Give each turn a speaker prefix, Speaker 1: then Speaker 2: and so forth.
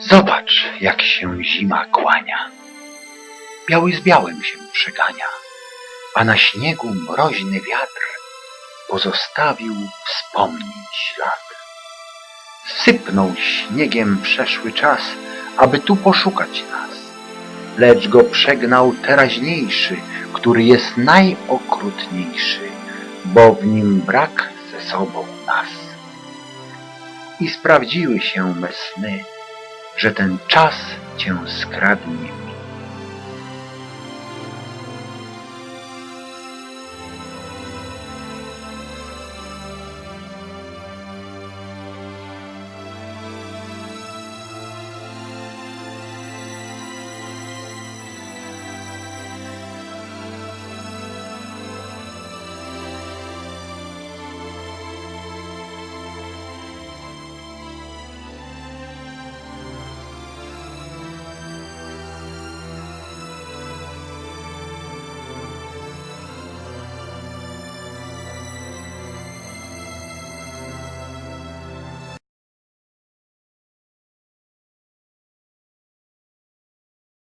Speaker 1: Zobacz, jak się zima kłania. Biały z białym się przegania, a na śniegu mroźny wiatr pozostawił wspomnień ślad. Sypnął śniegiem przeszły czas, aby tu poszukać nas, lecz go przegnał teraźniejszy, który jest najokrutniejszy, bo w nim brak ze sobą nas. I sprawdziły się me sny, że ten czas cię skradnie